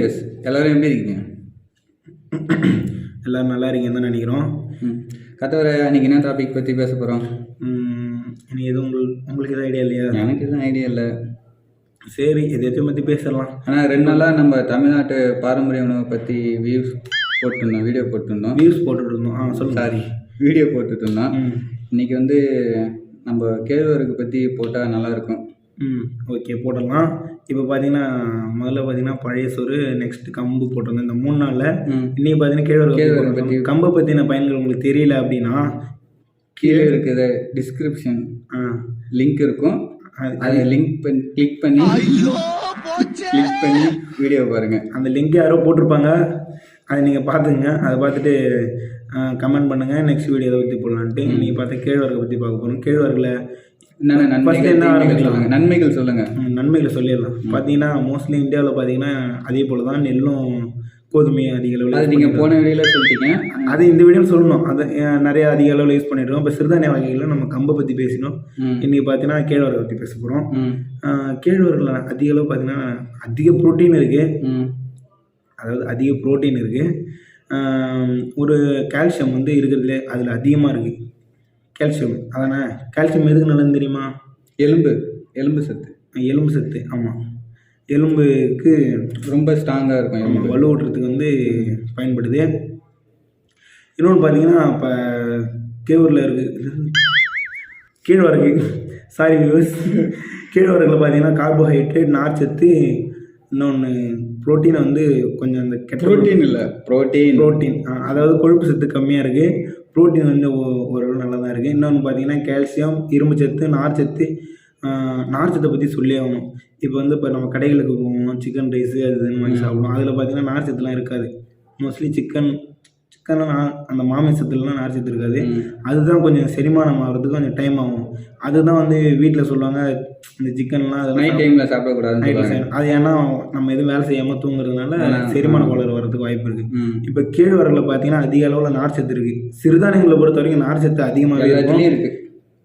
S எல்லாரும் எப்படி இருக்கீங்க? எல்லோரும் நல்லா இருக்கீங்கன்னு தான் நினைக்கிறோம். ம். கத்தவரை அன்றைக்கி என்ன டாபிக் பற்றி பேச போகிறோம் இனி எதுவும் உங்களுக்கு உங்களுக்கு எதுவும் ஐடியா இல்லையா? எனக்கு எதுவும் ஐடியா இல்லை. சரி எதையாச்சும் பற்றி பேசலாம்? ஆனால் ரெண்டு நாளாக நம்ம தமிழ்நாட்டு பாரம்பரிய உணவை பற்றி வியூஸ் போட்டிருந்தோம் வீடியோ போட்டிருந்தோம். நியூஸ் போட்டுட்டு இருந்தோம் ஆ சொல்லுங்க. சாரி வீடியோ போட்டுட்டு இருந்தோம் ம். இன்னைக்கு வந்து நம்ம கேழ்வரகு பற்றி போட்டால் நல்லாயிருக்கும் ம் ஓகே போடலாம். இப்போ பார்த்தீங்கன்னா முதல்ல பார்த்தீங்கன்னா பழைய சோறு நெக்ஸ்ட் கம்பு போட்டிருந்தோம் இந்த மூணு நாளில் ம். இன்னைக்கு பார்த்தீங்கன்னா கேழ்வரகு. கம்பை பற்றின பயன்கள் உங்களுக்கு தெரியல அப்படின்னா கீழே இருக்கிற டிஸ்கிரிப்ஷன் ஆ. லிங்க் இருக்கும். அது- அதை லிங்க் பண்ணி கிளிக் பண்ணி கிளிக் பண்ணி வீடியோ பாருங்க. அந்த லிங்க் யாரோ போட்டிருப்பாங்க. அதை நீங்கள் பார்த்துங்க அதை பார்த்துட்டு கமெண்ட் பண்ணுங்கள் நெக்ஸ்ட் வீடியோ எதை பற்றி போடலான்ட்டு. நீங்கள் பார்த்து கேழ்வரகை பற்றி பார்க்க போகிறோம் கேழ்வரகில் என்னென்ன நன்மைகள் என்ன நன்மைகள் சொல்லுங்க. ம், நன்மைகளை சொல்லிடலாம். பார்த்தீங்கன்னா மோஸ்ட்லி இந்தியாவில் பார்த்தீங்கன்னா அதே போல் தான் நெல்லும் கோதுமையும் அதிக அளவில் அது நீங்கள் போன வீடியோவில் சொல்லிட்டீங்க. அது இந்த வீடியோ சொல்லணும். அதை நிறைய அதிக அளவில் யூஸ் பண்ணிட்டு இருக்கோம். இப்போ சிறுதானிய வகைகளில் நம்ம கம்பை பற்றி பேசினோம். இன்றைக்கி பார்த்தீங்கன்னா கேழ்வரகை பற்றி பேச போகிறோம் கேழ்வரகில் அதிக அளவு பார்த்தீங்கன்னா அதிக ப்ரோட்டீன் இருக்குது அதாவது அதிக புரோட்டீன் இருக்குது ஒரு கால்சியம் வந்து இருக்கிறதுலே அதில் அதிகமாக இருக்குது கால்சியம் அதானே? கால்சியம் எதுக்கு நல்லதுன்னு தெரியுமா? எலும்பு. எலும்பு சத்து. எலும்பு சத்து. ஆமாம் எலும்புக்கு ரொம்ப ஸ்ட்ராங்காக இருக்கும் எலும்பு. வலுவூட்டுறதுக்கு வந்து பயன்படுது. இன்னொன்று பார்த்தீங்கன்னா இப்போ கேவூரில் இருக்குது கீழ்வரகு. சாரி வியூஸ் கீழ்வரகில் பார்த்தீங்கன்னா கார்போஹைட்ரேட் நார்ச்சத்து இன்னொன்று புரோட்டீனை வந்து கொஞ்சம் அந்த புரோட்டீன் இல்லை. புரோட்டீன் புரோட்டீன் அதாவது கொழுப்பு சத்து கம்மியாக இருக்குது புரோட்டீன் வந்து ஓரளவு நல்லா தான் இருக்குது இன்னொன்று பார்த்தீங்கன்னா கால்சியம் இரும்பு சத்து நார்ச்சத்து நார்ச்சத்தை பற்றி சொல்லி ஆகணும். இப்போ வந்து இப்போ நம்ம கடைகளுக்கு போவோம் சிக்கன் ரைஸு அது இந்த மாதிரி சாப்பிடுவோம். அதில் பார்த்தீங்கன்னா நார்ச்சத்துலாம் இருக்காது. மோஸ்ட்லி சிக்கன் சிக்கனில் நான் அந்த மாமிசத்துலலாம் நார்ச்சத்து இருக்காது. அதுதான் கொஞ்சம் செரிமானம் ஆகிறதுக்கு கொஞ்சம் டைம் ஆகும். அதுதான் வந்து வீட்டில் சொல்லுவாங்க இந்த சிக்கன்லாம் அதெல்லாம் நைட் டைமில் செய்யணும் அது ஏன்னா நம்ம எதுவும் வேலை செய்யாமல் தூங்குறதுனால செரிமான கோளாறு வரதுக்கு வாய்ப்பு இருக்குது இப்போ கேழ்வரகுல பார்த்தீங்கன்னா அதிக அளவில் நார்ச்சத்து இருக்குது சிறுதானியங்களை பொறுத்த வரைக்கும் நார்ச்சத்து அதிகமாகவே இருக்கும்.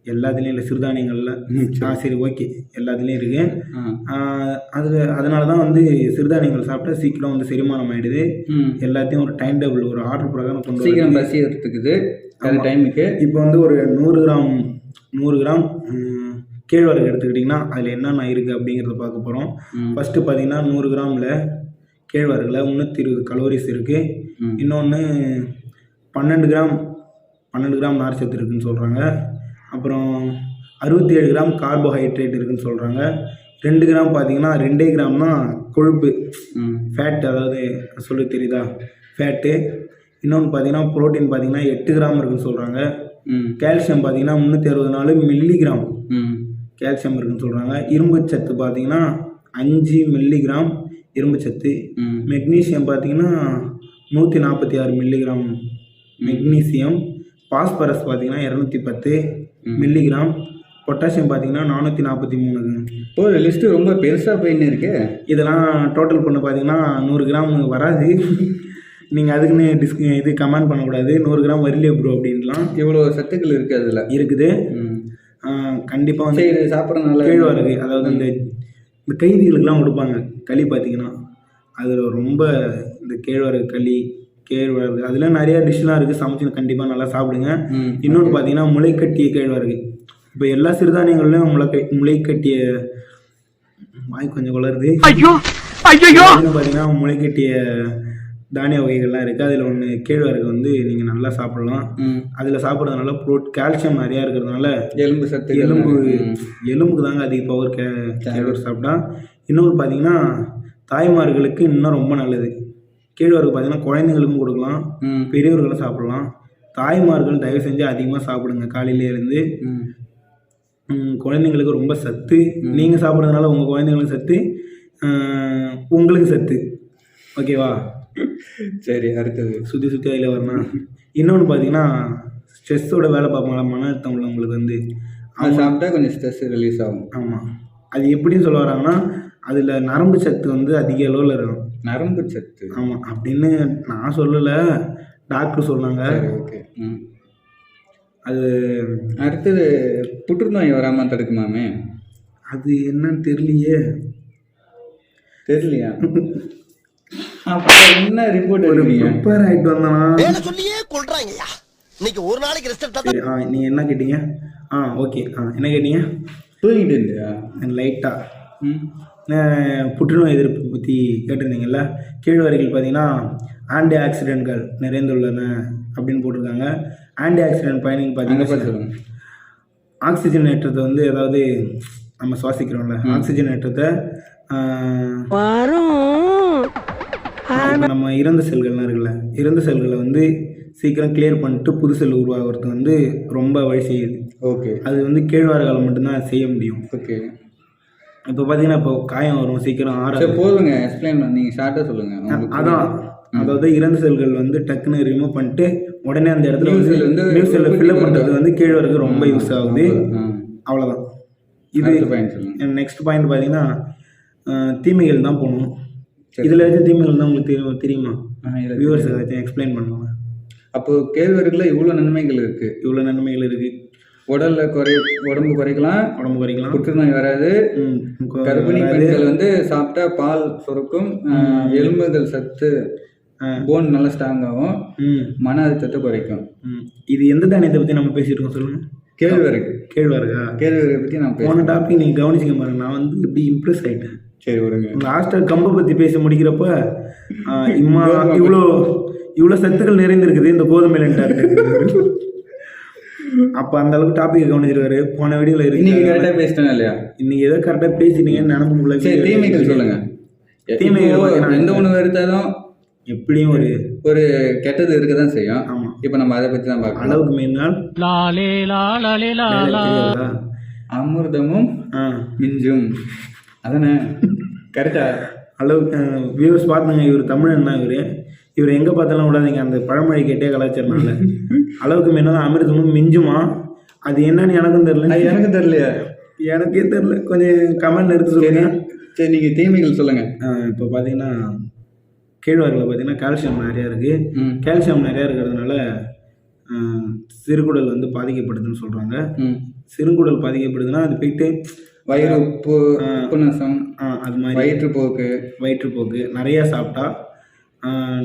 எல்லாத்துலேயும் இல்லை சிறுதானியங்களில். ஆ சரி ஓகே. எல்லாத்துலேயும் இருக்குது அது அதனால தான் வந்து சிறுதானியங்கள் சாப்பிட்டா சீக்கிரம் வந்து செரிமானம் ஆகிடுது எல்லாத்தையும் ஒரு டைம் டேபிள் ஒரு ஆர்டர் பிரகாரம் கொண்டு சீக்கிரம் பசி எடுத்துக்குது. கரெக்ட் டைமுக்கு. இப்போ வந்து ஒரு நூறு கிராம் நூறு கிராம் கேழ்வரகு எடுத்துக்கிட்டிங்கன்னா அதில் என்னென்ன இருக்குது அப்படிங்கிறத பார்க்க போகிறோம் ஃபஸ்ட்டு பார்த்தீங்கன்னா நூறு கிராமில் கேழ்வரகுல முந்நூற்றி இருபது கலோரிஸ் இருக்குது இன்னொன்று பன்னெண்டு கிராம் பன்னெண்டு கிராம் நார்ச்சத்து இருக்குன்னு சொல்கிறாங்க அப்புறம் அறுபத்தி ஏழு கிராம் கார்போஹைட்ரேட் இருக்குன்னு சொல்கிறாங்க ரெண்டு கிராம் பார்த்தீங்கன்னா ரெண்டே கிராம் தான் கொழுப்பு ஃபேட் அதாவது சொல்லி தெரியுதா? ஃபேட்டு இன்னொன்று பார்த்தீங்கன்னா புரோட்டீன் பார்த்தீங்கன்னா எட்டு கிராம் இருக்குன்னு சொல்கிறாங்க ம். கால்சியம் பார்த்தீங்கன்னா முந்நூற்றி அறுபது நாலு மில்லிகிராம் ம். கால்சியம் இருக்குன்னு சொல்கிறாங்க இரும்பு சத்து பார்த்தீங்கன்னா அஞ்சு மில்லிகிராம் இரும்பு சத்து ம். மெக்னீசியம் பார்த்தீங்கன்னா நூற்றி நாற்பத்தி ஆறு மில்லிகிராம் மெக்னீசியம் பாஸ்பரஸ் பார்த்தீங்கன்னா இரநூத்தி பத்து மில்லிகிராம். பொட்டாசியம் பார்த்தீங்கன்னா நானூற்றி நாற்பத்தி மூணு. இப்போ லிஸ்ட்டு ரொம்ப பெருசாக போயின்னு இருக்கு. இதெல்லாம் டோட்டல் பண்ண பார்த்தீங்கன்னா நூறு கிராம் வராது. நீங்கள் அதுக்குன்னு டிஸ்க் இது கமெண்ட் பண்ணக்கூடாது. நூறு கிராம் வரலையே ப்ரோ அப்படின்லாம். இவ்வளோ சத்துக்கள் இருக்கு அதில். இருக்குது. கண்டிப்பாக வந்து சரி இது சாப்பிட்றதுனால கேழ்வரகு அதாவது இந்த இந்த கைதிகளுக்கெல்லாம் கொடுப்பாங்க. களி பார்த்தீங்கன்னா அதில் ரொம்ப இந்த கேழ்வரகு களி கேழ்வரகு. அதில் நிறைய டிஷ்லாம் இருக்குது சமைச்சு கண்டிப்பாக நல்லா சாப்பிடுங்க. இன்னொன்று பார்த்தீங்கன்னா முளைக்கட்டிய கேழ்வரகு. இப்போ எல்லா சிறுதானியங்கள்லையும் முளைக்க முளைக்கட்டிய வாய் கொஞ்சம் வளருது. ஐயோ! ஐயோ பார்த்தீங்கன்னா முளைக்கட்டிய தானிய வகைகள்லாம் இருக்குது அதில் ஒன்று கேழ்வரகு வந்து நீங்கள் நல்லா சாப்பிடலாம். அதில் சாப்பிட்றதுனால ப்ரோட் கால்சியம் நிறையா இருக்கிறதுனால எலும்பு சத்து எலும்பு எலும்புக்கு தாங்க அதிக பவர் கே கேழ்வரகு சாப்பிட்டா. இன்னொன்று பார்த்தீங்கன்னா தாய்மார்களுக்கு இன்னும் ரொம்ப நல்லது. கேழ்வரகு பார்த்தீங்கன்னா குழந்தைங்களுக்கும் கொடுக்கலாம். பெரியவர்களும் சாப்பிடலாம். தாய்மார்கள் தயவு செஞ்சு அதிகமாக சாப்பிடுங்க. காலையில இருந்து ம். ம், குழந்தைங்களுக்கு ரொம்ப சத்து. நீங்கள் சாப்பிட்றதுனால உங்கள் குழந்தைங்களுக்கு சத்து. உங்களுக்கு சத்து. ஓகேவா சரி அடுத்தது. சுற்றி சுற்றி அதில் வரணும். இன்னொன்று பார்த்தீங்கன்னா ஸ்ட்ரெஸ்ஸோட வேலை பார்ப்பாங்களா? மன அழுத்தம் உள்ளவங்களுக்கு வந்து. அது சாப்பிட்டா கொஞ்சம் ஸ்ட்ரெஸ் ரிலீஸ் ஆகும். ஆமாம் அது எப்படின்னு சொல்ல வராங்கன்னா அதில் நரம்பு சத்து வந்து அதிக அளவில் இருக்கும். நரம்பு சத்து. ஆமாம் அப்படின்னு நான் சொல்லலை. டாக்டர் சொன்னாங்க. சரி ஓகே. ம். அது அடுத்தது புற்றுநோய் வராமல் தடுக்குமாமே? அது என்னன்னு தெரியலையே. தெரியலையா? அப்புறம் என்ன ரிப்போர்ட் எடுக்கிறீங்க? ப்ரிப்பேர் ஆகிட்டு வந்தானா? சொல்லியே கொள்றாங்கய்யா இன்னைக்கு ஒரு நாளைக்கு ரெஸ்ட் ஆ நீங்கள் என்ன கேட்டீங்க? ஆ ஓகே. ஆ என்ன கேட்டீங்க? தூங்கிட்டு இருந்தியா லைட்டாக ம். புற்றுநோய் எதிர்ப்பு பற்றி கேட்டிருந்தீங்கல்ல? கீழ்வரைகள் பார்த்தீங்கன்னா ஆன்டி ஆக்சிடென்ட்கள் நிறைந்துள்ளன அப்படின்னு போட்டிருக்காங்க. ஆன்டி ஆக்சிடென்ட் பயணிகள் அங்கே பார்த்தீங்கன்னா ஆக்சிஜன் ஏற்றத்தை வந்து அதாவது நம்ம சுவாசிக்கிறோம்ல ஆக்சிஜன் ஏற்றத்தை நம்ம இறந்த செல்கள்லாம் இருக்குல்ல இறந்த செல்களை வந்து சீக்கிரம் கிளியர் பண்ணிட்டு புது செல் உருவாகிறது வந்து ரொம்ப வழி செய்யுது. ஓகே. அது வந்து கேழ்வாரகாலம் மட்டும்தான் செய்ய முடியும். ஓகே. இப்போ பார்த்தீங்கன்னா இப்போ காயம் வரும் சீக்கிரம் ஆற போதுங்க. எக்ஸ்பிளைன் நீங்கள் ஷார்ட்டாக சொல்லுங்க. உங்களுக்கு அதான். அதாவது இறந்த செல்கள் வந்து டக்குன்னு ரிமூவ் பண்ணிட்டு உடனே அந்த இடத்துல வந்து நியூ செல்லை ஃபில்அப் பண்ணுறது வந்து கீழ்வரகு ரொம்ப ஆ, யூஸ் ஆகுது. அவ்வளோதான் இது சொல்லுங்க. நெக்ஸ்ட் பாயிண்ட் பார்த்தீங்கன்னா தீமைகள் தான் போகணும் இதில் ஏதாச்சும் தீமைகள் தான் உங்களுக்கு தெரியும். வியூவர்ஸ் எக்ஸ்பிளைன் பண்ணுவாங்க அப்போ கேழ்வரகுல இவ்வளோ நன்மைகள் இருக்கு. இவ்வளோ நன்மைகள் இருக்குது உடல்ல குறை உடம்பு குறைக்கலாம். உடம்பு குறைக்கலாம். புற்றுநோய் வராது. கர்ப்பிணி பெண்கள் வந்து சாப்பிட்டா பால் சுரக்கும். எலும்புகள் சத்து போன் நல்லா ஸ்ட்ராங் ஆகும். மன அழுத்தத்தை குறைக்கும். இது எந்த தானியத்தை பற்றி நம்ம பேசிட்டு இருக்கோம் சொல்லுங்கள் கேழ்வரகு. கேழ்வரகா? கேழ்வரகை பற்றி நான் போன டாபிக் நீங்கள் கவனிச்சிக்க பாருங்க நான் வந்து எப்படி இம்ப்ரெஸ் ஆகிட்டேன் சரி விடுங்க. லாஸ்ட்டாக கம்பை பற்றி பேசி முடிக்கிறப்ப இம்மா இவ்வளோ இவ்வளோ சத்துக்கள் நிறைந்திருக்குது. இந்த கோதுமையிலன்ட்டார் அப்போ அந்த அளவுக்கு டாபிக் கவனிச்சிருக்காரு. போன இன்னைக்கு இருக்கு கரெக்டாக பேசிட்டேன் இல்லையா? இன்னைக்கு ஏதோ கரெக்டாக பேசிட்டீங்கன்னு நினப்பு முடியல. சரி தீமைகள் சொல்லுங்க. தீமைகள் எந்த உணவு எடுத்தாலும் எப்படியும் ஒரு ஒரு கெட்டது இருக்க தான் செய்யும். ஆமாம் இப்போ நம்ம அதை பற்றி தான் பார்க்கலாம். அளவுக்கு மீறினால் அமிர்தமும் ஆ. மிஞ்சும். அதானே? கரெக்டா அளவு வியூவர்ஸ் பார்த்துங்க இவர் தமிழன் தான் இவர். இவர் எங்கே பார்த்தாலும் விடாதீங்க. அந்த பழமொழி கேட்டே கலாச்சாரனால அளவுக்கு மீறினால் அமிர்தமும் மிஞ்சுமா? அது என்னன்னு எனக்கும் தெரியல. அது எனக்கு தெரியலையா. எனக்கே தெரியல. கொஞ்சம் கமெண்ட் எடுத்து சொல்லுங்க. சரி நீங்கள் தீமைகள் சொல்லுங்க. இப்போ பார்த்தீங்கன்னா கீழ்வாரில் பார்த்தீங்கன்னா கால்சியம் நிறையா இருக்குது கால்சியம் நிறையா இருக்கிறதுனால சிறுகுடல் வந்து பாதிக்கப்படுதுன்னு சொல்கிறாங்க சிறுகுடல் பாதிக்கப்படுதுன்னா அது போயிட்டு வயிறு உப்பு அது மாதிரி வயிற்றுப்போக்கு. வயிற்றுப்போக்கு நிறையா சாப்பிட்டா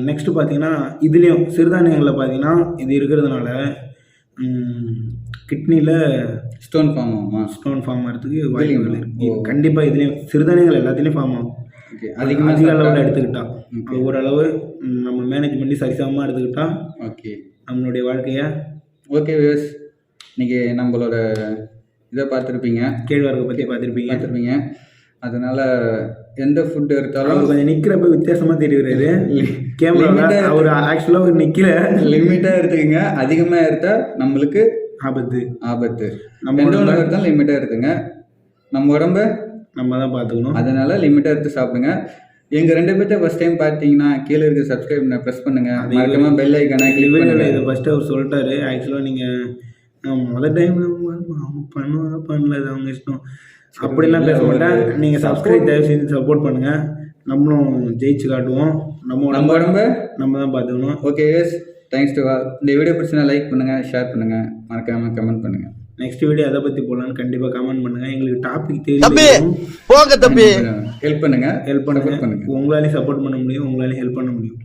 நெக்ஸ்ட்டு பார்த்தீங்கன்னா இதுலேயும் சிறுதானியங்களில் பார்த்தீங்கன்னா இது இருக்கிறதுனால கிட்னியில் ஸ்டோன் ஃபார்ம் ஆகுமா? ஸ்டோன் ஃபார்ம் ஆகிறதுக்கு வாய்ப்புகள்? இருக்குது கண்டிப்பாக இதுலேயும் சிறுதானியங்கள் எல்லாத்துலேயும் ஃபார்ம் ஆகும். ஓகே அதிக அதிகமாக அளவில் எடுத்துக்கிட்டா. ஓரளவு நம்ம மேனேஜ் பண்ணி சரிசமமாக எடுத்துக்கிட்டா ஓகே நம்மளுடைய வாழ்க்கையை ஓகே வியஸ் இன்னைக்கு நம்மளோட இதை பார்த்துருப்பீங்க. கேழ்வரகை பற்றி பார்த்துருப்பீங்க. பார்த்துருப்பீங்க. அதனால எந்த ஃபுட் எடுத்தாலும் கொஞ்சம் நிற்கிறப்ப வித்தியாசமாக தெரியுறாரு கேமரா அவர் ஆக்சுவலாக ஒரு நிற்கல லிமிட்டாக எடுத்துக்கங்க. அதிகமாக எடுத்தால் நம்மளுக்கு ஆபத்து. ஆபத்து. நம்ம எந்த உடம்ப எடுத்தாலும் லிமிட்டாக எடுத்துங்க. நம்ம உடம்ப நம்ம தான் பார்த்துக்கணும். அதனால லிமிட்டாக எடுத்து சாப்பிடுங்க. எங்க ரெண்டு பேர்த்த ஃபர்ஸ்ட் டைம் பார்த்தீங்கன்னா கீழே இருக்க சப்ஸ்கிரைப் ப்ரெஸ் பண்ணுங்க. மறக்காம பெல் ஐக்கான கிளிக் வீடியோவில் பண்ணுங்க. இதை ஃபஸ்ட்டு அவர் சொல்லிட்டாரு. ஆக்சுவலாக நீங்கள் முதல் டைம் அவங்க பண்ணுவாங்க பண்ணல அது அவங்க இஷ்டம். அப்படிலாம் பேச மாட்டேன். நீங்கள் சப்ஸ்கிரைப் தயவு செஞ்சு சப்போர்ட் பண்ணுங்கள் நம்மளும் ஜெயிச்சு காட்டுவோம். நம்ம நம்ம உடம்ப உடம்ப நம்ம தான் பார்த்துக்கணும். Okay yes thanks to all இந்த வீடியோ பிடிச்சினா லைக் பண்ணுங்க ஷேர் பண்ணுங்க. மறக்காம கமெண்ட் பண்ணுங்க. நெக்ஸ்ட் வீடியோ எதை பற்றி போடலான்னு கண்டிப்பாக கமெண்ட் பண்ணுங்கள் எங்களுக்கு டாபிக் தெரியும் போங்க தம்பி. ஹெல்ப் பண்ணுங்க. ஹெல்ப் பண்ணுங்கள் பண்ணுங்க. உங்களாலையும் சப்போர்ட் பண்ண முடியும் உங்களாலையும் ஹெல்ப் பண்ண முடியும்.